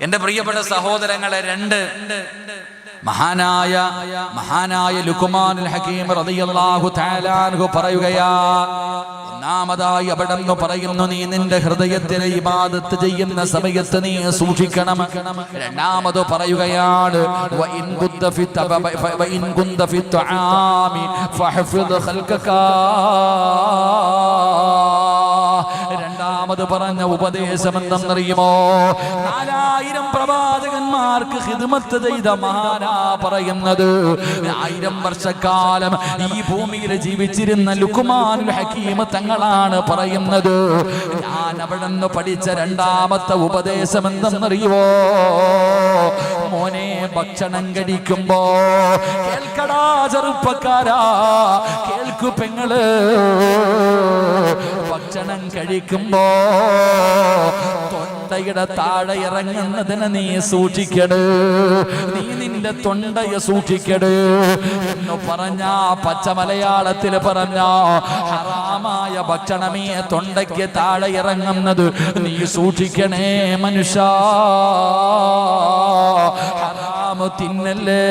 എന്റെ പ്രിയപ്പെട്ട സഹോദരങ്ങളെ രണ്ട് മഹാനായ മഹാനായ ലുക്കുമാനുൽ ഹക്കീം റളിയല്ലാഹു തആല പറയുകയാ ഒന്നാമതായി അവിടെ നിന്ന് പറയുന്നു നീ നിന്റെ ഹൃദയത്തിലെ ഇബാദത്ത് ചെയ്യുന്ന സമയത്ത് നീ സൂക്ഷിക്കണം. രണ്ടാമത് പറയുകയാണ് ഫഹ്ഫിദ് രണ്ടാമത് പറഞ്ഞ ഉപദേശം എന്തെന്നറിയുമോ നാലായിരം പ്രവാചകന്മാർക്ക് ഹിദ്മത്ത് ചെയ്ത മഹാനാ പറയുന്നത്. ആയിരം വർഷക്കാലം ഈ ഭൂമിയിൽ ജീവിച്ചിരുന്ന ലുക്കുമാൻ ഹക്കീം തങ്ങളാണ് പറയുന്നത്. ഞാൻ അവിടെ നിന്ന് പഠിച്ച രണ്ടാമത്തെ ഉപദേശം എന്തെന്നറിയുമോ മോനെ ഭക്ഷണം കഴിക്കുമ്പോ കേൾക്കടാ ചെറുപ്പക്കാരാ കേൾക്കു പെങ്ങൾ. ഭക്ഷണം കഴിക്കുമ്പോ തൊണ്ടയുടെ താഴെ ഇറങ്ങുന്നതിന് നീ സൂക്ഷിക്കട്. നീ നിന്റെ തൊണ്ടയെ സൂക്ഷിക്കട് എന്ന് പറഞ്ഞ പച്ച മലയാളത്തിൽ പറഞ്ഞ ഹറാമായ ഭക്ഷണമേ തൊണ്ടയ്ക്ക് താഴെ ഇറങ്ങുന്നത് നീ സൂക്ഷിക്കണേ മനുഷ്യ. ഹറാമ് തിന്നല്ലേ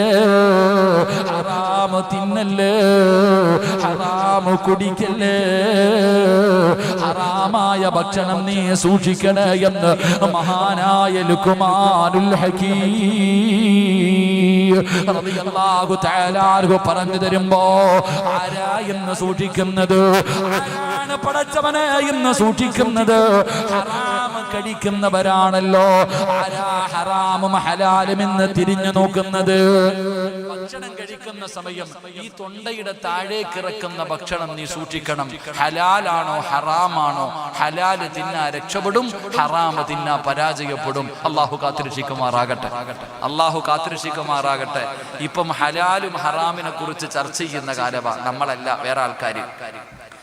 ഹറാമ് തിന്നല്ലേ ഹറാമ് കുടിക്കല്ലേ ഹറാമായ ഭക്ഷണം നീ സൂക്ഷിക്കണേ എന്ന് മഹാനായ ലുക്കുമാനുൽ ഹക്കീം റളിയല്ലാഹു തആല അൻഹു പറഞ്ഞു തരുമ്പോ ആരാ എന്ന് സൂക്ഷിക്കുന്നത്? ആരാണ് പടച്ചവനെ എന്ന് സൂക്ഷിക്കുന്നത് ഹറാം കഴിക്കുന്നവരാണല്ലോ. ഹറാമും ഹലാലും എന്ന് തിരിഞ്ഞു നോക്കുന്നത്? ഭക്ഷണം കഴിക്കുന്ന സമയം ഈ തൊണ്ടയുടെ താഴേക്ക് ഇറക്കുന്ന ഭക്ഷണം നീ സൂക്ഷിക്കണം. ഹലാലാണോ ഹറാമാണോ? ഹലാൽ തിന്നാ രക്ഷപ്പെടും ഹറാമ് തിന്നാ പരാജയപ്പെടും. അള്ളാഹു കാത്തിരക്ഷിക്കുമാറാകട്ടെ. അള്ളാഹു കാത്തിരക്ഷിക്കുമാറാകട്ടെ. ഇപ്പം ഹലാലും ഹറാമിനെ കുറിച്ച് ചർച്ച ചെയ്യുന്ന കാലവാ. നമ്മളല്ല വേറെ ആൾക്കാർ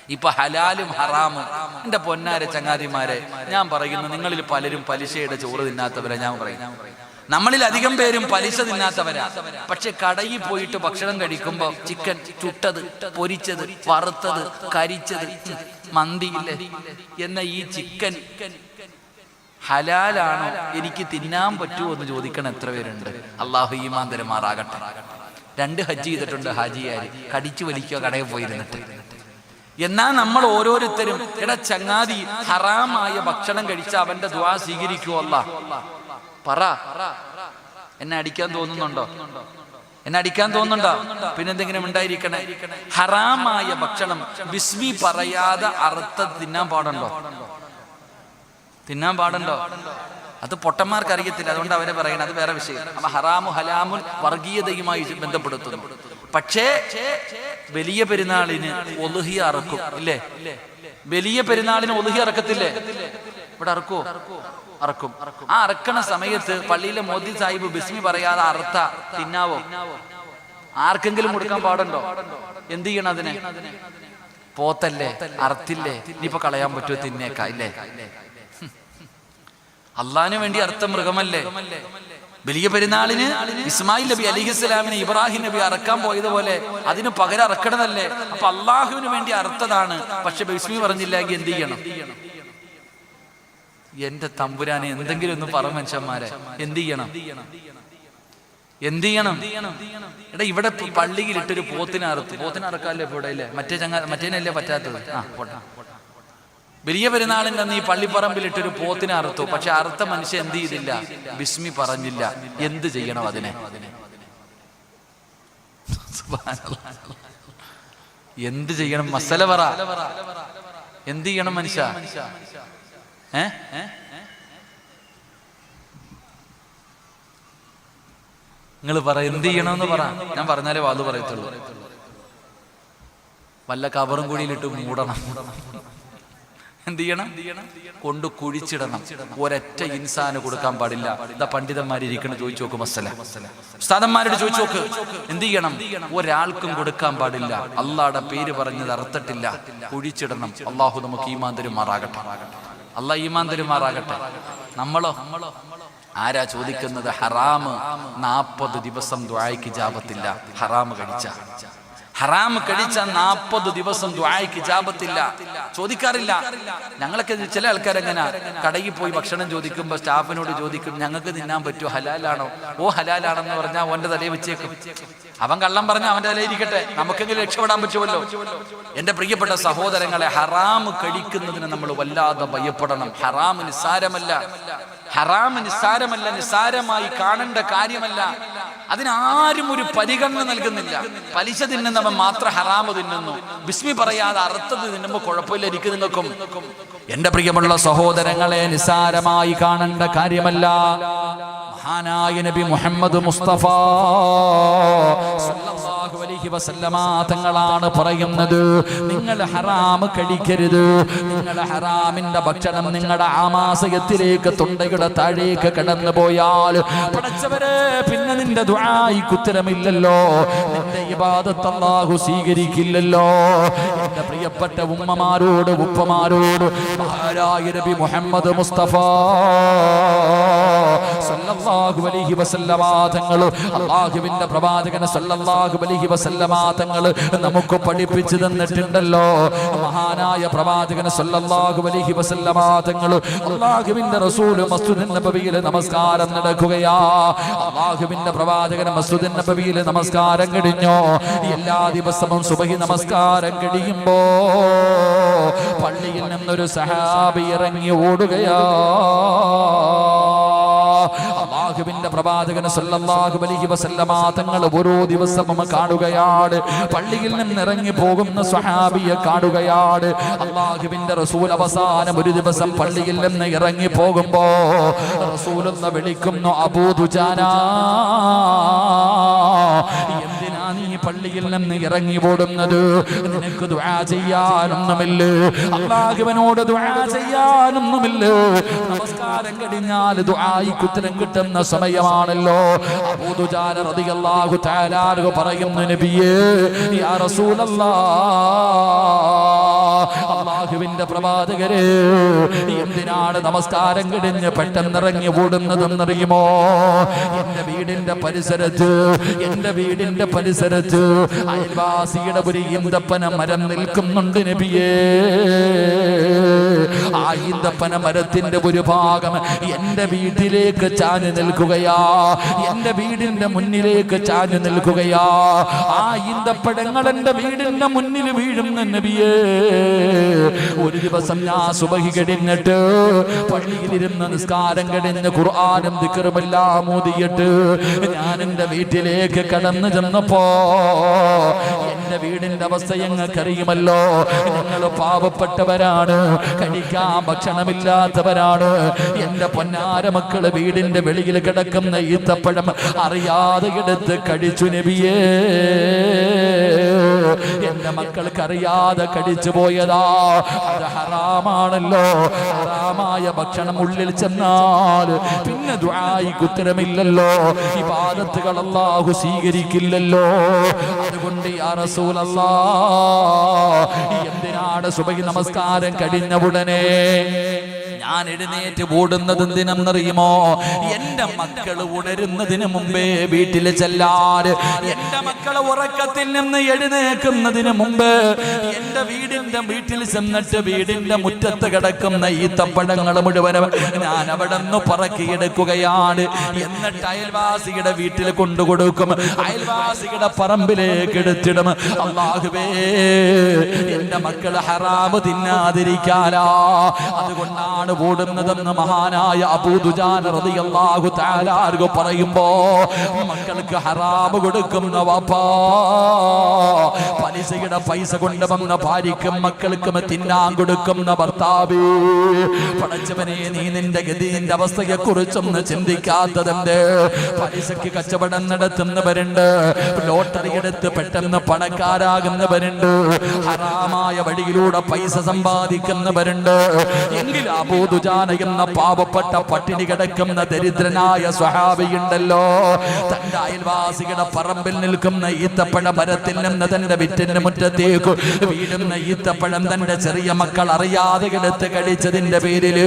ഇപ്പൊ ഹലാലും ഹറാമും. എന്റെ പൊന്നാര ചങ്ങാതിമാരെ ഞാൻ പറയുന്നു നിങ്ങളിൽ പലരും പലിശയുടെ ചോറ് തിന്നാത്തവരെ ഞാൻ പറയുന്നു. നമ്മളിൽ അധികം പേരും പലിശ തിന്നാത്തവരാ. പക്ഷെ കടയിൽ പോയിട്ട് ഭക്ഷണം കഴിക്കുമ്പോ ചിക്കൻ ചുട്ടത് പൊരിച്ചത് വറുത്തത് കരിച്ചത് മന്തി മന്തിയില്ലേ എന്ന ഈ ചിക്കൻ ഹലാലാണോ എനിക്ക് തിന്നാൻ പറ്റുമോ എന്ന് ചോദിക്കണം എത്ര പേരുണ്ട്? അള്ളാഹു ഈമാൻ തരുമാറാകട്ടെ. രണ്ട് ഹജ്ജ് ചെയ്തിട്ടുണ്ട് ഹാജിയാര്. കടിച്ചു വലിക്കുക കടയിൽ പോയിരുന്നിട്ട്. എന്നാ നമ്മൾ ഓരോരുത്തരും എടാ ചങ്ങാതി ഹറാമായ ഭക്ഷണം കഴിച്ച അവന്റെ ദ്വാ സ്വീകരിക്കുവല്ല പറ. എന്നെ അടിക്കാൻ തോന്നുന്നുണ്ടോ? എന്നെ അടിക്കാൻ തോന്നുന്നുണ്ടോ? പിന്നെന്തെങ്കിലും ഉണ്ടായിരിക്കണേ? ഹറാമായ ഭക്ഷണം ബിസ്മി പറയാതെ അറുത്ത തിന്നാൻ പാടുണ്ടോ? തിന്നാൻ പാടുണ്ടോ? അത് പൊട്ടന്മാർക്ക് അറിയത്തില്ല അതുകൊണ്ട് അവരെ പറയണം അത് വേറെ വിഷയം. അപ്പൊ ഹറാമു ഹലാമുൻ വർഗീയതയുമായി ബന്ധപ്പെടുത്തുന്നു. പക്ഷേ വലിയ പെരുന്നാളിന് ഒലുഹി അറക്കും ഇല്ലേ? വലിയ പെരുന്നാളിന് ഒലുഹി അറക്കത്തില്ലേ? ഇവിടെ അറക്കോ അറക്കും. ആ അറക്കണ സമയത്ത് പള്ളിയിലെ മോദി സാഹിബ് ബിസ്മി പറയാതെ അറുത്ത തിന്നാവോ? ആർക്കെങ്കിലും കൊടുക്കാൻ പാടുണ്ടോ? എന്ത് ചെയ്യണം അതിനെ? പോത്തല്ലേ അറുത്തില്ലേ? ഇനിയിപ്പോ കളയാൻ പറ്റുമോ തിന്നേക്കാ ഇല്ലേ? അള്ളാഹിനു വേണ്ടി അർത്ഥം മൃഗമല്ലേ? വലിയ പെരുന്നാളിന് ഇസ്മായിൽ നബി അലി ഇസ്ലാമിന് ഇബ്രാഹിം നബി അറക്കാൻ പോയതുപോലെ അതിന് പകരം അറക്കണതല്ലേ? അപ്പൊ അള്ളാഹുവിന് വേണ്ടി അറുത്തതാണ്. പക്ഷെ ബിസ്മി പറഞ്ഞില്ലെങ്കിൽ എന്ത് ചെയ്യണം? എന്റെ തമ്പുരാനെ എന്തെങ്കിലും ഒന്ന് പറ മനുഷ്യന്മാരെ. എന്ത് ചെയ്യണം? എന്ത് ചെയ്യണം? എടാ ഇവിടെ പള്ളിയിൽ ഇട്ടൊരു പോത്തിനെ പോത്തിനറക്കാല്ലേ ഇവിടെ അല്ലേ മറ്റേ ചങ്ങ മറ്റേനല്ലേ പറ്റാത്തത്? ആ പോട്ടെ. വലിയ പെരുന്നാളിന്റെ അന്ന് ഈ പള്ളിപ്പറമ്പിൽ ഇട്ടൊരു പോത്തിനെ അറുത്തു. പക്ഷെ അറുത്ത മനുഷ്യൻ എന്ത് ചെയ്തില്ല? ബിസ്മി പറഞ്ഞില്ല. എന്ത് ചെയ്യണം അതിനെ? എന്ത് ചെയ്യണം? മസല പറ. എന്ത് ചെയ്യണം മനുഷ്യ? നിങ്ങൾ പറ എന്ത് ചെയ്യണമെന്ന് പറ. ഞാൻ പറഞ്ഞാലേ വാത് പറയത്തുള്ളൂ. വല്ല കവറും കുഴിയിലിട്ട് മൂടണം. എന്ത് ചെയ്യണം? കൊണ്ട് കുഴിച്ചിടണം. ഒരൊറ്റ ഇൻസാന് കൊടുക്കാൻ പാടില്ല. ഇതാ പണ്ഡിതന്മാരിയ്ക്കണം ചോദിച്ചു നോക്ക് മസല സ്ഥാനന്മാരോട് ചോദിച്ചു നോക്ക്. എന്ത് ചെയ്യണം? ഒരാൾക്കും കൊടുക്കാൻ പാടില്ല. അള്ളാടെ പേര് പറഞ്ഞത് അർത്ഥട്ടില്ല കുഴിച്ചിടണം. അള്ളാഹു നമുക്ക് ഈമാൻ തരുമാറാകട്ടെ. അള്ളാഹ് ഈമാൻ തരുമാറാകട്ടെ. നമ്മളോ? ആരാ ചോദിക്കുന്നത്? ഹറാമ് നാപ്പത് ദിവസം ദ്വായ്ക്ക് ജാപത്തില്ല ഹറാമ് കഴിച്ച. ഹറാം കഴിച്ച നാൽപ്പത് ദിവസം ദ്വായ്ക്ക് ജാപത്തില്ല ചോദിക്കാറില്ല. ഞങ്ങളൊക്കെ ചില ആൾക്കാരെങ്ങനെ കടയിൽ പോയി ഭക്ഷണം ചോദിക്കുമ്പോൾ സ്റ്റാഫിനോട് ചോദിക്കും ഞങ്ങൾക്ക് തിന്നാൻ പറ്റുമോ? ഹലാലാണോ? ഓ ഹലാലാണെന്ന് പറഞ്ഞാൽ അവന്റെ തലയിൽ വെച്ചേക്കും. അവൻ കള്ളം പറഞ്ഞ അവന്റെ തലയിൽ ഇരിക്കട്ടെ. നമുക്കെങ്കിലും രക്ഷപ്പെടാൻ പറ്റുമല്ലോ. എന്റെ പ്രിയപ്പെട്ട സഹോദരങ്ങളെ ഹറാം കഴിക്കുന്നതിന് നമ്മൾ വല്ലാതെ ഭയപ്പെടണം. ഹറാം നിസ്സാരമല്ല. ഹറാം നിസ്സാരമല്ല. നിസ്സാരമായി കാണേണ്ട കാര്യമല്ല. അതിനാരും ഒരു പരിഗണന നൽകുന്നില്ല. പലിശ തിന്നുന്നവൻ മാത്രം ഹറാമ് തിന്നുന്നു. ബിസ്മി പറയാതെ അറുത്തത് തിന്നുമ്പോ കുഴപ്പമില്ല എനിക്ക് നിങ്ങൾക്കും. എന്റെ പ്രിയമുള്ള സഹോദരങ്ങളെ നിസാരമായി കാണേണ്ട കാര്യമല്ല. മഹാനായ നബി മുഹമ്മദ് മുസ്തഫ അലൈഹി വസല്ലമാതങ്ങളാണ് പറയുന്നത്. നിങ്ങൾ ഹറാം കഴിക്കരുത്. നിങ്ങൾ ഹറാമിന്റെ ഭക്ഷണം നിങ്ങളുടെ ആമാശയത്തിലേക്ക് തൊണ്ടയുടെ താഴേക്ക് കടന്നു പോയാൽ പിന്നെ നിന്റെ ദുആയിക്ക് ഉത്തരമില്ലല്ലോ. നിന്റെ ഇബാദത്ത് അല്ലാഹു സ്വീകരിക്കില്ലല്ലോ. എന്റെ പ്രിയപ്പെട്ട ഉമ്മമാരോട് ഉപ്പമാരോട് മഹാരായ നബി മുഹമ്മദ് മുസ്തഫ സല്ലല്ലാഹു അലൈഹി വസല്ലമ തങ്ങൾ അല്ലാഹുവിന്റെ പ്രവാചകൻ സല്ലല്ലാഹു അലൈഹി വസല്ലമ തങ്ങൾ നമുക്ക് പഠിപ്പിച്ചു തന്നിട്ടുണ്ടല്ലോ. മഹാനായ പ്രവാചകൻ സല്ലല്ലാഹു അലൈഹി വസല്ലമ തങ്ങൾ അല്ലാഹുവിന്റെ റസൂൽ മസ്ജിദ് നബവിയിൽ നമസ്കാരം നടക്കുകയാ. അല്ലാഹുവിന്റെ പ്രവാചകൻ മസ്ജിദ് നബവിയിൽ നമസ്കാരം കഴിഞ്ഞോ. എല്ലാ ദിവസവും സുബഹി നമസ്കാരം കഴിയുമ്പോ പള്ളിയിൽ നിന്നൊരു സഹാബി ഇറങ്ങി ഓടുകയാ. അള്ളാഹുവിന്റെ പ്രവാചകന് സല്ലല്ലാഹു അലൈഹി വസല്ലമ തങ്ങൾ ഓരോ ദിവസം ദിവസവും കാണുകയാണ്. പള്ളിയിൽ നിന്ന് ഇറങ്ങി പോകുന്ന സ്വഹാബിയെ കാണുകയാണ്. അള്ളാഹുവിന്റെ റസൂൽ അവസാനം ഒരു ദിവസം പള്ളിയിൽ നിന്ന് ഇറങ്ങി പോകുമ്പോ റസൂൽ എന്ന് വിളിക്കുന്നു അബൂദുജാന പള്ളിയിൽ നിന്ന് ഇറങ്ങി ഓടുന്നത്. നിനക്ക് ദുആ ചെയ്യാനൊന്നുമില്ല. അള്ളാഹുവിനോട് ദുആ ചെയ്യാനൊന്നുമില്ല. നമസ്കാരം കഴിഞ്ഞാൽ ദുആയിക്ക് ഉത്തരം കിട്ടുന്ന സമയമാണല്ലോ. അബൂദുജാന റളിയല്ലാഹു തആല പറയുന്നു നബിയേ യാ റസൂലല്ലാഹ് അള്ളാഹുവിന്റെ പ്രവാചകരെ എന്തിനാണ് നമസ്കാരം കഴിഞ്ഞ് പെട്ടെന്നിറങ്ങി ഓടുന്നതെന്നറിയുമോ? എന്റെ വീടിന്റെ പരിസരത്ത് എന്റെ വീടിന്റെ പരിസരത്ത് അയൽവാസിയുടെ ഒരു ഈന്തപ്പന മരം നിൽക്കുന്നുണ്ട് നബിയേ. ആ ഈന്തപ്പന മരത്തിന്റെ ഒരു ഭാഗം എന്റെ വീട്ടിലേക്ക് ചാഞ്ഞു നിൽക്കുകയാ. എന്റെ വീടിന്റെ മുന്നിലേക്ക് ചാഞ്ഞു നിൽക്കുകയാ. ആ ഈന്തപ്പഴങ്ങൾ എന്റെ വീടിന്റെ മുന്നിൽ വീഴും നബിയേ. ഒരു ദിവസം ഞാൻ സുബഹി കഴിഞ്ഞിട്ട് പള്ളിയിലിരുന്ന് നിസ്കാരം കഴിഞ്ഞ് ഖുർആാനും ദിക്കറുമെല്ലാം ഊതിയിട്ട് ഞാൻ എന്റെ വീട്ടിലേക്ക് കടന്നു ചെന്നപ്പോ എന്റെ വീടിന്റെ അവസ്ഥ ഞങ്ങൾക്കറിയുമല്ലോ ഞങ്ങൾ പാവപ്പെട്ടവരാണ് കഴിക്കാൻ ഭക്ഷണമില്ലാത്തവരാണ്. എന്റെ പൊന്നാര മക്കൾ വീടിന്റെ വെളിയിൽ കിടക്കുന്ന ഈത്തപ്പഴം അറിയാതെ എടുത്ത് കഴിച്ചു നബിയേ. എന്റെ മക്കൾക്ക് അറിയാതെ കടിച്ചു പോയതാ. അത് ഹറാമാണല്ലോ. ഹറാമായ ഭക്ഷണം ഉള്ളിൽ ചെന്നാൽ പിന്നെ ദുആയിക്ക് കുത്തരമില്ലല്ലോ ഈ പാദത്തുകൾ അല്ലാഹു സ്വീകരിക്കില്ലല്ലോ. അതുകൊണ്ട് എന്തിനാണ് സുബഹി നമസ്കാരം കഴിഞ്ഞ ഉടനെ? ഞാൻ എഴുന്നേറ്റ് ഓടുന്നത് എന്തിനെന്നറിയുമോ? എന്റെ മക്കൾ ഉണരുന്നതിന് മുമ്പേ വീട്ടിൽ ചെല്ലാറ്. എന്റെ മക്കൾ ഉറക്കത്തിൽ നിന്ന് എഴുന്നേക്കുന്നതിന് മുമ്പ് എന്റെ വീടിന്റെ വീട്ടിൽ ചെന്നിട്ട് വീടിന്റെ മുറ്റത്ത് കിടക്കുന്ന ഈ തപ്പഴങ്ങൾ മുഴുവനും ഞാൻ അവിടെ നിന്ന് പറക്കിയെടുക്കുകയാണ് എന്നിട്ട് അയൽവാസിയുടെ വീട്ടിൽ കൊണ്ടുകൊടുക്കും. അയൽവാസിയുടെ പറമ്പിലേക്ക് എടുത്തിടും. അള്ളാഹുവേ എന്റെ മക്കൾ ഹറാമ് തിന്നാതിരിക്കാനാ. അതുകൊണ്ടാണ് ഓടുന്നതെന്ന് മഹാനായ അബൂദുജാൻ റളിയല്ലാഹു പറയുമ്പോ മക്കൾക്ക് ഹറാമ് കൊടുക്കുന്ന വാപ്പാ പലിശയുടെ പൈസ കൊണ്ടുവന്ന ഭാര്യക്കും മക്കൾക്കും തിന്നാൻ കൊടുക്കുന്ന ഭർത്താവ് പടച്ചവനെ നീ നിന്റെ ഗതിന്റെ അവസ്ഥയെ കുറിച്ചൊന്ന് ചിന്തിക്കാത്തതെന്ത്? പലിശക്ക് കച്ചവടം നടത്തുന്നവരുണ്ട് ലോട്ടറി എടുത്ത് പെട്ടെന്ന് പണക്കാരാകുന്നവരുണ്ട് ഹറാമായ വഴിയിലൂടെ പൈസ സമ്പാദിക്കുന്നവരുണ്ട്. എങ്കിൽ അബൂദുജാന എന്ന പാവപ്പെട്ട പട്ടിണി കിടക്കുന്ന ദരിദ്രനായ സ്വഹാബിയുണ്ടല്ലോ. തന്റെ അയൽവാസികളുടെ പറമ്പിൽ നിൽക്കുന്ന ഈത്തപ്പഴ മരത്തിൽ നിന്ന് തന്റെ വിറ്റിന്റെ മുറ്റത്തേക്ക് വീടുന്ന ഈത്തപ്പഴം തന്റെ ചെറിയ മക്കൾ അറിയാതെ കിടത്ത് കഴിച്ചതിന്റെ പേരിൽ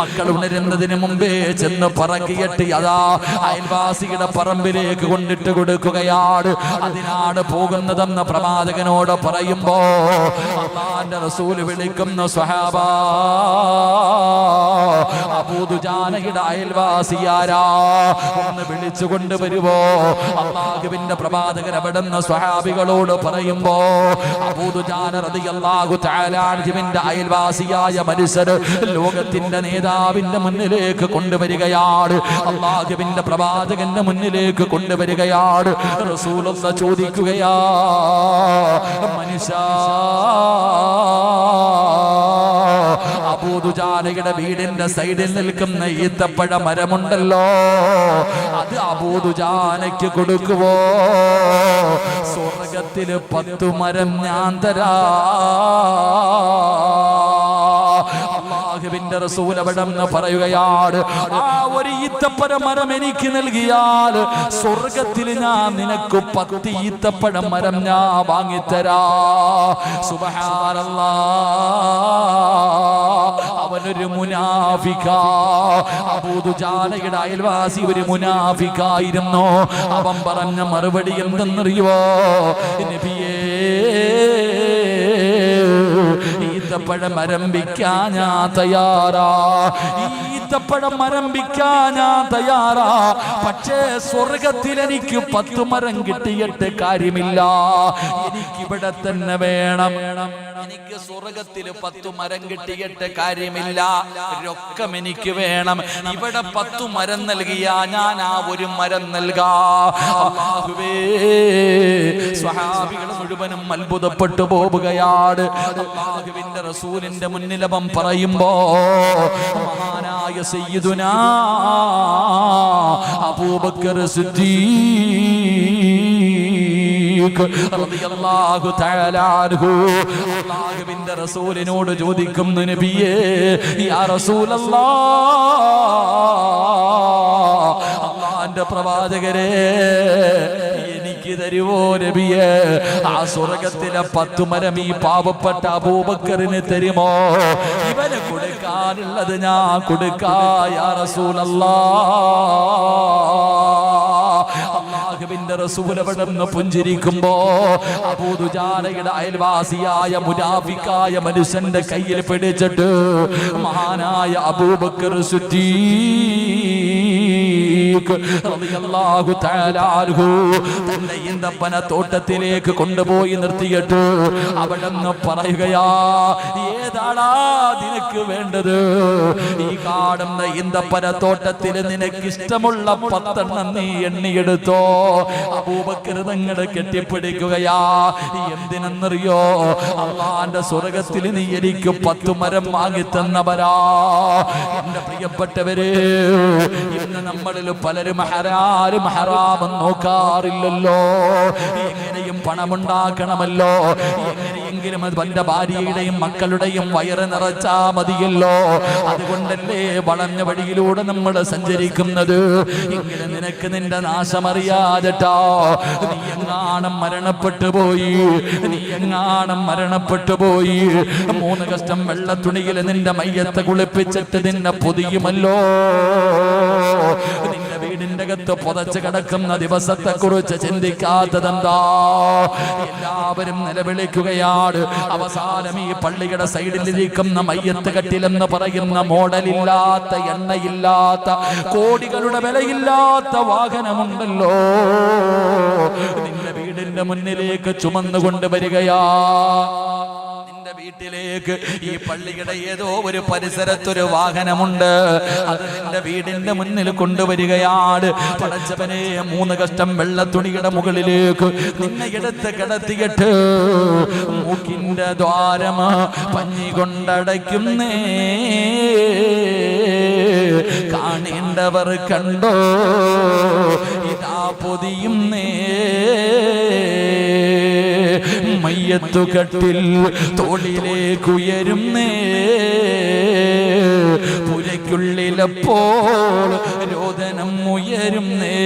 മക്കൾ ഉണരുന്നതിന് മുമ്പേ ചെന്ന് പറക്കിയിട്ട് അതാ അയൽവാസിയുടെ പറമ്പിലേക്ക് കൊണ്ടിട്ട് കൊടുക്കുകയാണ്. അതിനാണ് പോകുന്നതെന്ന് പ്രവാചകനോട് പറയുമ്പോ റസൂൽ വിളിക്കുന്ന സ്വഹാബ അബൂദുജാനയുടെ അയൽവാസിയാരാ? ഒന്ന് വിളിച്ചു കൊണ്ടുവരുവോ അള്ളാഹുവിന്റെ പ്രവാചകൻ അവിടുന്ന് സ്വഹാബികളോട് പറയുമ്പോ അബൂദുജാന റളിയല്ലാഹു തആല അൻഹുവിന്റെ അയൽവാസിയായ മനുഷ്യർ ലോകത്തിന്റെ നേതാവിന്റെ മുന്നിലേക്ക് കൊണ്ടുവരികയാണ്. അള്ളാഹുവിന്റെ പ്രവാചകന്റെ മുന്നിലേക്ക് കൊണ്ടുവരികയാണ്. റസൂലുള്ള ചോദിക്കുകയാ മനുഷ്യ അബൂദുജാനയുടെ വീടിന്റെ സൈഡിൽ നിൽക്കുന്ന ഈത്തപ്പഴ മരമുണ്ടല്ലോ. അത് അബൂദുജാനയ്ക്ക് കൊടുക്കുവോ? സ്വർഗത്തിൽ പത്തു മരം ഞാൻ തരാ. അള്ളാഹുവിന്റെ റസൂൽ അവിടെന്ന് പറയുകയാണ് ആ ഒരു ഈത്തപ്പഴമരം എനിക്ക് നൽകിയാൽ സ്വർഗത്തിൽ ഞാൻ നിനക്ക് പത്ത് ഈത്തപ്പഴം മരം ഞാൻ വാങ്ങിത്തരാ. സുബഹാനല്ലാ. അവനൊരു മുനാഫിക അബൂദുജാനയുടെ അയൽവാസി ഒരു മുനാഫിക്കായിരുന്നു അവൻ പറഞ്ഞ മറുപടി എന്തെന്നറിയോ നബിയേ ഈത്തപ്പഴം മരംഭിക്കാൻ ഞാൻ തയ്യാറാ ഈത്തപ്പഴം മരംഭിക്കാൻ ഞാൻ തയ്യാറാ. പക്ഷേ സ്വർഗത്തിൽ എനിക്ക് പത്തു മരം കിട്ടിയിട്ട് കാര്യമില്ല. എനിക്കിവിടെ തന്നെ വേണം. എനിക്ക് സ്വർഗത്തിൽ പത്തു മരം കിട്ടിയിട്ട് കാര്യമില്ല. രൊക്കം എനിക്ക് വേണം. ഇവിടെ പത്തു മരം നൽകിയ ഞാൻ ആ ഒരു മരം നൽകാ. സ്വഹാബികൾ മുഴുവനും അത്ഭുതപ്പെട്ടു പോവുകയാണ്. റസൂലിന്റെ മുന്നിലവം പറയുമ്പോ മഹാനായ സയ്യിദുനാ അബൂബക്കർ അല്ലാഹുവിന്റെ റസൂലിനോട് ചോദിക്കുന്നു നബിയേ യാ റസൂലല്ലാ. അള്ളാന്റെ പ്രവാചകരെ എനിക്ക് തരുവോ നബിയെ? ആ സ്വർഗത്തിലെ പത്തു മരം ഈ പാവപ്പെട്ട അബൂബക്കറിന് തരുമോ? ഇവന് കൊടുക്കാനുള്ളത് ഞാൻ കൊടുക്കായ റസൂലല്ലാ. അള്ളാഹുവിന്റെ റസൂൽ അവിടുന്ന് പുഞ്ചിരിക്കുമ്പോ അബൂദുജാലയുടെ അയൽവാസിയായ മുനാഫിക്കായ മനുഷ്യന്റെ കയ്യിൽ പിടിച്ചിട്ട് മഹാനായ അബൂബക്കർ സിദ്ദീഖ് റളിയല്ലാഹു തആല അൻഹു. തന്റെ ഈന്തപ്പന തോട്ടത്തിലേക്ക് കൊണ്ടുപോയി നിർത്തിയിട്ട്. അവിടെന്ന് പറയുകയാ ഏതാടാ നിനക്ക് വേണ്ടത്? ഈ കാണുന്ന ഈന്തപ്പന തോട്ടത്തിൽ നിനക്ക് ഇഷ്ടമുള്ള പത്തെണ്ണം നീ എണ്ണിയെടുത്തോ? അബൂബക്കർ തങ്ങളെ കെട്ടിപ്പിടിക്കുകയാ. എന്തിനെന്നറിയോ? അള്ളാന്റെ സ്വർഗത്തിൽ നീ എനിക്ക് പത്തു മരം വാങ്ങി തന്നവരാ എന്റെ പ്രിയപ്പെട്ടവര് ഇന്ന് നമ്മളിൽ പലരും ഹരാരും ഹറാമം നോക്കാറില്ലല്ലോ. എങ്ങനെയും പണമുണ്ടാക്കണമല്ലോ. എങ്ങനെയെങ്കിലും അത് തന്റെ ഭാര്യയുടെയും മക്കളുടെയും വയറ് നിറച്ചാ മതിയല്ലോ. അതുകൊണ്ടല്ലേ വളഞ്ഞ വഴിയിലൂടെ നമ്മൾ സഞ്ചരിക്കുന്നത്? ഇങ്ങനെ നിനക്ക് നിന്റെ നാശമറിയാതെട്ടോ. നീ എങ്ങാണം മരണപ്പെട്ടു പോയി? നീ എങ്ങാണം മരണപ്പെട്ടു പോയി? മൂന്ന് കഷ്ടം വെള്ള തുണിയിൽ നിന്റെ മയ്യത്തെ കുളിപ്പിച്ചിട്ട് നിന്നെ പൊതിയുമല്ലോ. അകത്ത് പുതച്ച് കിടക്കുന്ന ദിവസത്തെ കുറിച്ച് ചിന്തിക്കാത്തതെന്താ? എല്ലാവരും നിലവിളിക്കുകയാണ്. അവസാനം ഈ പള്ളിയുടെ സൈഡിലിരിക്കുന്ന മയ്യത്ത് കട്ടിലെന്ന് പറയുന്ന മോഡലില്ലാത്ത എണ്ണയില്ലാത്ത കോടികളുടെ വിലയില്ലാത്ത വാഹനമുണ്ടല്ലോ. നിന്റെ വീടിന്റെ മുന്നിലേക്ക് ചുമന്നുകൊണ്ട് വരികയാ. വീട്ടിലേക്ക് ഈ പള്ളിയുടെ ഏതോ ഒരു പരിസരത്തൊരു വാഹനമുണ്ട്. അത് നിന്റെ വീടിന്റെ മുന്നിൽ കൊണ്ടുവരികയാണ്. പടച്ചവനെ മൂന്ന് കഷ്ടം വെള്ള തുണിയുടെ മുകളിലേക്ക് നിന്നെ എടുത്ത് കിടത്തിയിട്ട് മൂക്കിന്റെ ദ്വാരം പഞ്ഞി കൊണ്ടടയ്ക്കുന്നേ. കാണേണ്ടവർ കണ്ടോ? ഇതാ പൊതിയുന്നേ. കട്ടിൽ തോളിലേക്കുയരുന്നേ പുരയ്ക്കുള്ളിലപ്പോൾ രോദനം ഉയരുന്നേ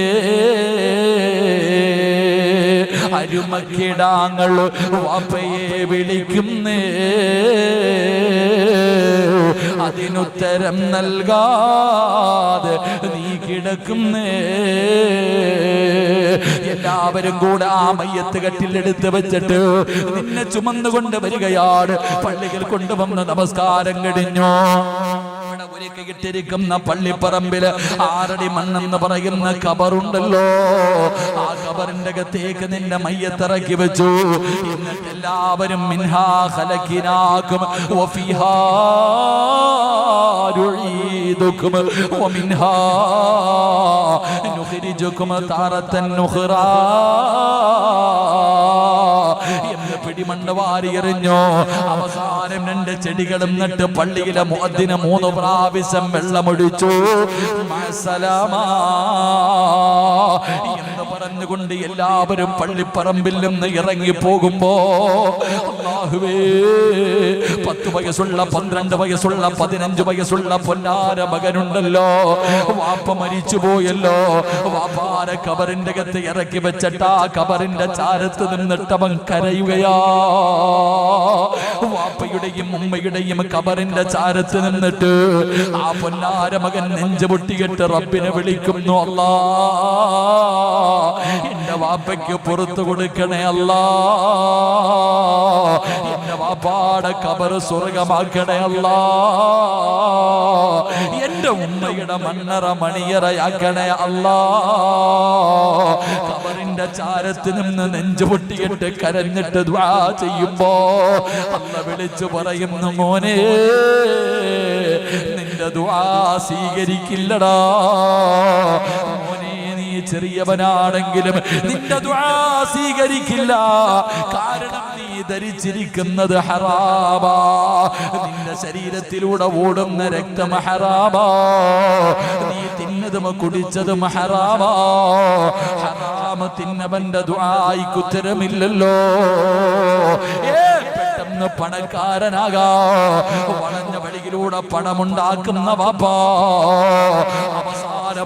അരുമക്കിടാങ്ങൾ വാപ്പയെ വിളിക്കുന്നേ അതിനുത്തരം നൽകാതെ നീ കിടക്കുന്നേ. എല്ലാവരും കൂടെ ആ മയ്യത്ത് കട്ടിലെടുത്ത് വെച്ചിട്ട് നിന്നെ ചുമന്നുകൊണ്ട് വരികയാണ്. പള്ളികൾ കൊണ്ടുവന്ന് നമസ്കാരം കഴിഞ്ഞു. ഇവിടെ ഒരുക്കിയിട്ടിരിക്കുന്ന പള്ളിപ്പറമ്പിൽ ആറടി മണ്ണെന്ന് പറയുന്ന കബറുണ്ടല്ലോ. ആ കബറിന്റെ അകത്തേക്ക് നിന്റെ മയ്യത്തിറക്കി വെച്ചു. എല്ലാവരും മിൻഹാ ومنها نخرجكم تارة എന്ന് വാരി എറിഞ്ഞു അവസാനം രണ്ട് ചെടികളും നട്ട് പള്ളിയിലെ മുഅദ്ദിന് മൂന്ന് പ്രാവശ്യം വെള്ളമൊഴിച്ചു. മസലമാ പറഞ്ഞുകൊണ്ട് എല്ലാവരും പള്ളിപ്പറമ്പിൽ നിന്ന് ഇറങ്ങി പോകുമ്പോ പത്ത് വയസ്സുള്ള പന്ത്രണ്ട് വയസ്സുള്ള പതിനഞ്ച് വയസ്സുള്ള പൊന്നാര മകനുണ്ടല്ലോ. വാപ്പ മരിച്ചു പോയല്ലോ വാപ്പാര കബറിന്റെ അകത്ത് ഇറക്കി വെച്ചിട്ട് ആ കബറിന്റെ ചാരത്ത് നിന്നിട്ടവൻ കരയുകയാ. വാപ്പയുടെയും ഉമ്മയുടെയും കബറിന്റെ ചാരത്ത് നിന്നിട്ട് ആ പൊന്നാര മകൻ നെഞ്ചു പൊട്ടിയിട്ട് റബ്ബിനെ വിളിക്കുന്നു അല്ലാ എന്റെ വാപ്പയ്ക്ക് പുറത്തു കൊടുക്കണേ അല്ല. എന്റെ വാപ്പാടെ കബറ് സ്വർഗമാക്കണേ അല്ല. എന്റെ ഉമ്മയുടെ മണ്ണറ മണിയറയാക്കണേ അല്ല. കബറിന്റെ ചാരത്ത് നിന്ന് നെഞ്ചു പൊട്ടിയിട്ട് കരഞ്ഞിട്ട് ദ്വാ ചെയ്യുമ്പോ അന്ന് വിളിച്ചു പറയുന്നു മോനെ നിന്റെ ദ്വാ സ്വീകരിക്കില്ലടാ. ചെറിയവനാണെങ്കിലും നിന്റെ സ്വീകരിക്കില്ല. കാരണം നീ ധരിച്ചിരിക്കുന്നത് ഹറാബാ നിന്റെ ശരീരത്തിലൂടെ ഓടുന്ന രക്തം ഹറാബാ നീ തിന്നതും കുടിച്ചതും ഹറാമാ. ഹറാമ തിന്നവന്റെ ദ്വായിക്ക് ഉത്തരമില്ലല്ലോ. പെട്ടെന്ന് പണക്കാരനാകാ. വളഞ്ഞ വഴിയിലൂടെ പണമുണ്ടാക്കുന്ന വാപ്പാ.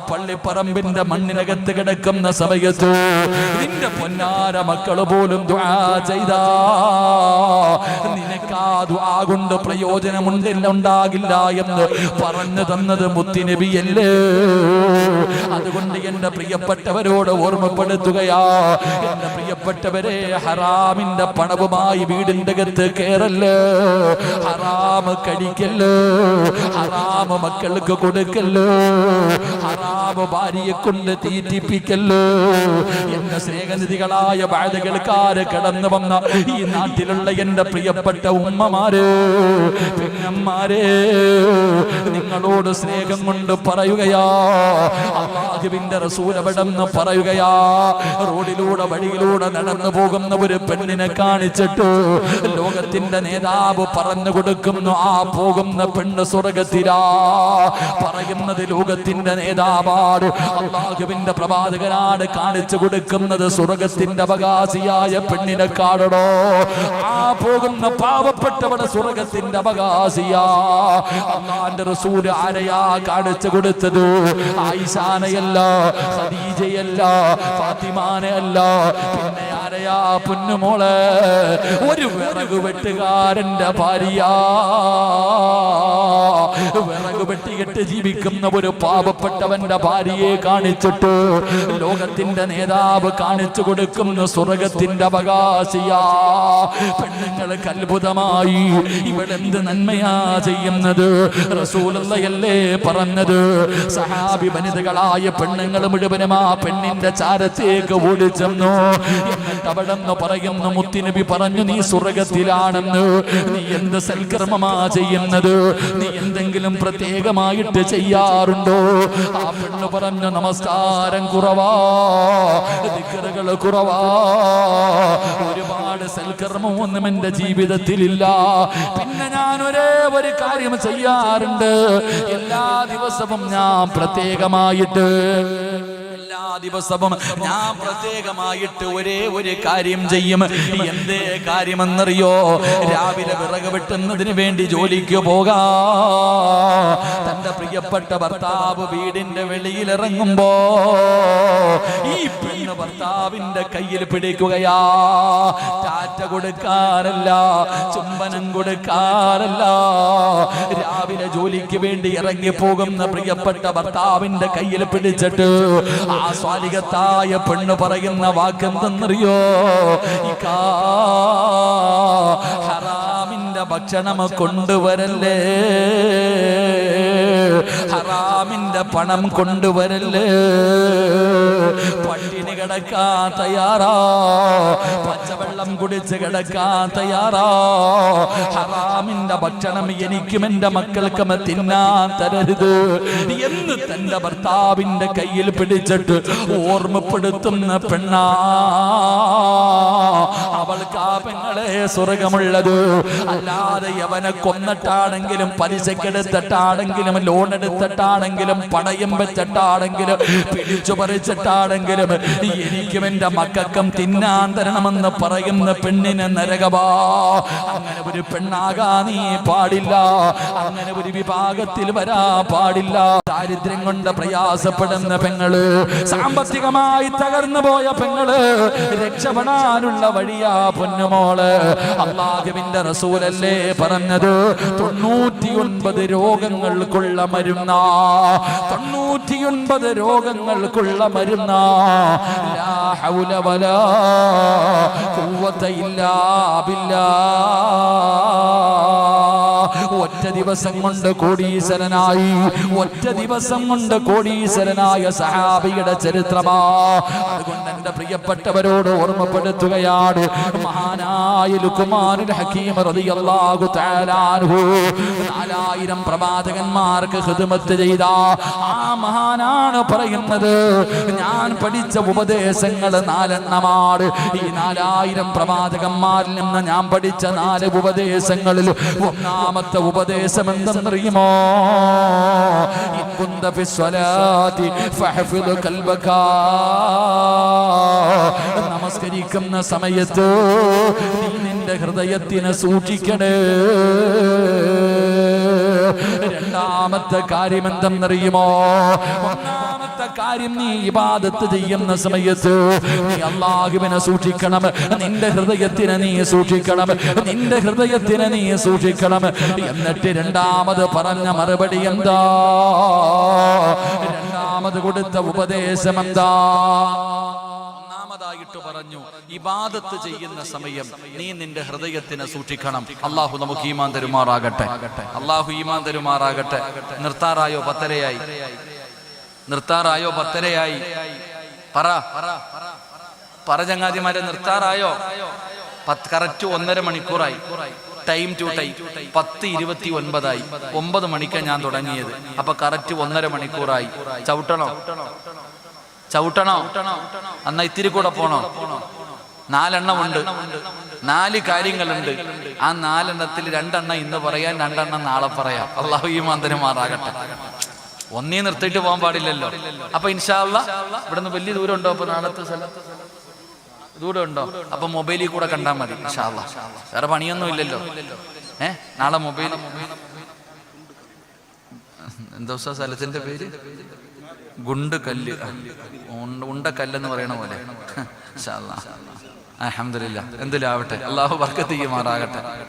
പള്ളിപ്പറമ്പിന്റെ മണ്ണിനകത്ത് കിടക്കുന്ന സമയത്ത് നിന്റെ പൊന്നാര മക്കൾ പോലും ചെയ്താ. ദുആ കൊണ്ട് പ്രയോജനമുണ്ടില്ല ഉണ്ടാകില്ല എന്ന് പറഞ്ഞു തന്നത് മുത്തിനബിയല്ലേ? അതുകൊണ്ട് എന്റെ പ്രിയപ്പെട്ടവരോട് ഓർമ്മപ്പെടുത്തുകയാ. എന്റെ പ്രിയപ്പെട്ടവരെ ഹറാമിന്റെ പണവുമായി വീടിന്റെ അകത്ത് കയറല്ലേ? ഹറാമ് കടിക്കല്ലോ ഹറാമ് മക്കൾക്ക് കൊടുക്കല്ലോ? ഹറാമ് ഭാര്യയെ കൊണ്ട് തീറ്റിപ്പിക്കല്ലോ? എന്റെ സ്നേഹനിധികളായ ബാധകൾക്കാര് കടന്നു വന്ന ഈ നാട്ടിലുള്ള എന്റെ പ്രിയപ്പെട്ട ഉമ്മമാര് പെങ്ങന്മാരെ നിങ്ങളോട് സ്നേഹം കൊണ്ട് പറയുകയാ. അള്ളാഹുവിന്റെ റസൂലവിടെന്ന് പറയുകയാ. റോഡിലൂടെ വഴിയിലൂടെ നടന്നു പോകുന്ന ഒരു പെണ്ണിനെ കാണിച്ചിട്ട് ലോകത്തിന്റെ നേതാവ് പറഞ്ഞു കൊടുക്കുന്നു ആ പോകുന്ന പെണ്ണ് സ്വർഗത്തിലാ പറയുന്നത് ലോകത്തിന്റെ നേതാവാണ്. അള്ളാഹുവിന്റെ പ്രവാചകനാണ് കാണിച്ചു കൊടുക്കുന്നത് സ്വർഗത്തിന്റെ അവകാശിയായ പെണ്ണിനെ കാണണോ? ആ പോകുന്ന പാവപ്പെട്ടവടെ സ്വർഗത്തിന്റെ അവകാശിയാ അള്ളാന്റെ റസൂൽ ആരെയാ കാണിച്ചു കൊടുത്തത്? ആയിഷാനയല്ല ഖദീജയല്ല ഫാത്തിമാനയല്ല പിന്നെ ആരെയാ പൊന്നുമോളെ ഒരു വിറക് വെട്ടുകാരന്റെ ഭാര്യ. വിറക് വെട്ടിയിട്ട് ജീവിക്കുന്ന ഒരു പാപപ്പെട്ടവന്റെ ഭാര്യയെ കാണിച്ചിട്ട് ലോകത്തിന്റെ നേതാവ് കാണിച്ചു കൊടുക്കുന്ന സ്വർഗത്തിന്റെ അവകാശിയ. പെണ്ണുങ്ങൾക്ക് അത്ഭുതമായി ഇവളെന്ത് നന്മയാ ചെയ്യുന്നത്? റസൂലല്ലേ പറഞ്ഞത്? സഹാബി വനിതകളായ പെണ്ണുങ്ങൾ മുഴുവനും ആ പെണ്ണിന്റെ ചാരത്തേക്ക് ഓടിച്ചെന്നു. എന്നിട്ട് പറയുന്ന മുത്തിനബി പറഞ്ഞു നീ സ്വർഗത്തിലാണെന്ന്. നീ എന്ത് സൽക്കർമ്മമാ ചെയ്യുന്നത്? നീ എന്തെങ്കിലും പ്രത്യേകമായിട്ട് ചെയ്യാറുണ്ടോ? ആ പെണ്ണ് പറഞ്ഞു നമസ്കാരം കുറവാ ദിക്കറുകൾ കുറവാ. ഒരുപാട് സൽക്കർമ്മമൊന്നും എന്റെ ജീവിതത്തിലില്ല. പിന്നെ ഞാൻ ഒരേ ഒരു കാര്യം ചെയ്യാറുണ്ട്. എല്ലാ ദിവസവും ഞാൻ പ്രത്യേകമായിട്ട് ദിവസവും ഞാൻ പ്രത്യേകമായിട്ട് ഒരേ ഒരു കാര്യം ചെയ്യും. എന്തേ കാര്യമെന്നറിയോ? രാവിലെ വിറക് വെട്ടുന്നതിന് വേണ്ടി ജോലിക്ക് പോകാ. തന്റെ പ്രിയപ്പെട്ട ഭർത്താവ് വീടിന്റെ വെളിയിൽ ഇറങ്ങുമ്പോ ഈ പെണ്ണ് ഭർത്താവിന്റെ കയ്യിൽ പിടിക്കുകയാ. ടാറ്റ കൊടുക്കാറല്ല ചുംബനം കൊടുക്കാറല്ല. രാവിലെ ജോലിക്ക് വേണ്ടി ഇറങ്ങി പോകുന്ന പ്രിയപ്പെട്ട ഭർത്താവിന്റെ കയ്യിൽ പിടിച്ചിട്ട് ആ സ്വാലികത്തായ പെണ്ണ് പറയുന്ന വാക്കെന്തെന്നറിയോ? ഭക്ഷണം കൊണ്ടുവരല്ലേ? ഹറാമിന്റെ പണം കൊണ്ടുവരല്ലേ? പട്ടിണി കിടക്കാൻ തയ്യാറാ. പച്ചവെള്ളം കുടിച്ച് കിടക്കാൻ തയ്യാറാ. ഹറാമിന്റെ ഭക്ഷണം എനിക്കും എന്റെ മക്കൾക്കും തിന്നാൻ തരരുത്. എന്ന് തന്റെ ഭർത്താവിന്റെ കയ്യിൽ പിടിച്ചിട്ട് ഓർമ്മപ്പെടുത്തുന്ന പെണ്ണാ. അവൾക്ക് ആ പെങ്ങളെ സ്വർഗമുള്ളത്. അല്ലാതെ അവനെ കൊന്നിട്ടാണെങ്കിലും പലിശക്കെടുത്തിട്ടാണെങ്കിലും ലോൺ എടുത്തിട്ടാണെങ്കിലും പണയം വെച്ചിട്ടാണെങ്കിലും പിടിച്ചു പറിച്ചിട്ടാണെങ്കിലും എനിക്കും എന്റെ മക്കൾക്കും തിന്നാൻ തരണമെന്ന് പറയുന്ന പെണ്ണിന് നരകവാ. അങ്ങനെ ഒരു പെണ്ണാകാ നീ പാടില്ല. അങ്ങനെ ഒരു വിഭാഗത്തിൽ വരാ പാടില്ല. ദാരിദ്ര്യം കൊണ്ട് പ്രയാസപ്പെടുന്ന പെങ്ങൾ സാമ്പത്തികമായി തകർന്നു പോയ പെങ്ങൾ രക്ഷപ്പെടാനുള്ള വഴിയാ പൊന്നുമോൾ. അള്ളാഹുവിന്റെ റസൂലല്ലേ? പറഞ്ഞത് തൊണ്ണൂറ്റിയൊൻപത് രോഗങ്ങൾക്കുള്ള മരുന്ന തൊണ്ണൂറ്റിയൊൻപത് രോഗങ്ങൾക്കുള്ള മരുന്ന. ഇല്ലാ ഒറ്റ ദിവസം കൊണ്ട് കോടീശ്വരനായി ഒറ്റ ദിവസം കൊണ്ട് കോടീശ്വരനായ സഹാബിയുടെ ചരിത്രമാ. അതുകൊണ്ട് എന്റെ പ്രിയപ്പെട്ടവരോട് ഓർമ്മപ്പെടുത്തുകയാണ് മഹാനായ ലുക്കുമാനുൽ ഹക്കീം റളിയല്ലാഹു തആല അൻഹു. നാലായിരം പ്രവാചകന്മാർക്ക് ഹൃദമത്ത് ചെയ്ത ആ മഹാനാണ് പറയുന്നത്. ഞാൻ പഠിച്ച ഉപദേശങ്ങൾ നാലെണ്ണമാണ്. ഈ നാലായിരം പ്രവാചകന്മാരിൽ നിന്ന് ഞാൻ പഠിച്ച നാല് ഉപദേശങ്ങളിൽ ഒന്നാമത്തെ ഉപദേശം എന്തെന്നറിയുമോ ഫഹ്ഫിദ് കൽബക. നമസ്കരിക്കുന്ന സമയത്ത് നീ നിന്റെ ഹൃദയത്തിനെ സൂക്ഷിക്കണേ. രണ്ടാമത്തെ കാര്യം എന്തെന്നറിയുമോ കാര്യം നീ ഇബാദത്ത് ചെയ്യുന്ന സമയത്ത് നീ അള്ളാഹുവിനെ സൂക്ഷിക്കണം. നിന്റെ ഹൃദയത്തിനെ നീ സൂക്ഷിക്കണം. നിന്റെ ഹൃദയത്തിനെ നീ സൂക്ഷിക്കണം. എന്നിട്ട് രണ്ടാമത് പറഞ്ഞ മറുപടി എന്താ? രണ്ടാമത് കൊടുത്ത ഉപദേശം എന്താ? ഒന്നാമതായിട്ട് പറഞ്ഞു ഇബാദത്ത് ചെയ്യുന്ന സമയം നീ നിന്റെ ഹൃദയത്തിനെ സൂക്ഷിക്കണം. അള്ളാഹു നമുക്ക് ഈമാൻ തരുമാറാകട്ടെ. അള്ളാഹു ഈമാൻ തരുമാറാകട്ടെ. നിർത്താറായോ? പത്തരയായി. നിർത്താറായോ പത്തരയായി പറ. പറ ചങ്ങാതിമാരെ നിർത്താറായോ? കറക്റ്റ് ഒന്നര മണിക്കൂറായി. ടൈം ടു ടൈം പത്ത് ഇരുപത്തി ഒൻപതായി ഒമ്പത് മണിക്കാണ് ഞാൻ തുടങ്ങിയത്. അപ്പൊ കറക്റ്റ് ഒന്നര മണിക്കൂറായി. ചവിട്ടണോ? ചവിട്ടണോ? എന്നാ ഇത്തിരി കൂടെ പോണോ? നാലെണ്ണമുണ്ട്. നാല് കാര്യങ്ങളുണ്ട്. ആ നാലെണ്ണത്തിൽ രണ്ടെണ്ണം ഇന്ന് പറയാൻ രണ്ടെണ്ണം നാളെ പറയാം. അള്ളാഹു ഈ മന്ദിരമാറാകട്ടെ ഒന്നേ നിർത്തിയിട്ട് പോകാൻ പാടില്ലല്ലോ. അപ്പൊ ഇൻഷാല്ല ഇവിടുന്ന് വലിയ ദൂരം ഉണ്ടോ? അപ്പൊ നാളത്തെ സ്ഥലം? ദൂരം ഉണ്ടോ? അപ്പൊ മൊബൈലിൽ കൂടെ കണ്ടാൽ മതി ഇൻഷാല്ല വേറെ പണിയൊന്നും ഇല്ലല്ലോ. ഏ? നാളെ മൊബൈൽ എന്തോ സ്ഥലത്തിന്റെ പേര്? ഗുണ്ട് കല്ല്. ഉണ്ട കല്ലെന്ന് പറയണ പോലെ. അഹമ്മദില്ല എന്തിലാവട്ടെ? അള്ളാഹു വർക്കത്ത് ചെയ്യുമാറാകട്ടെ.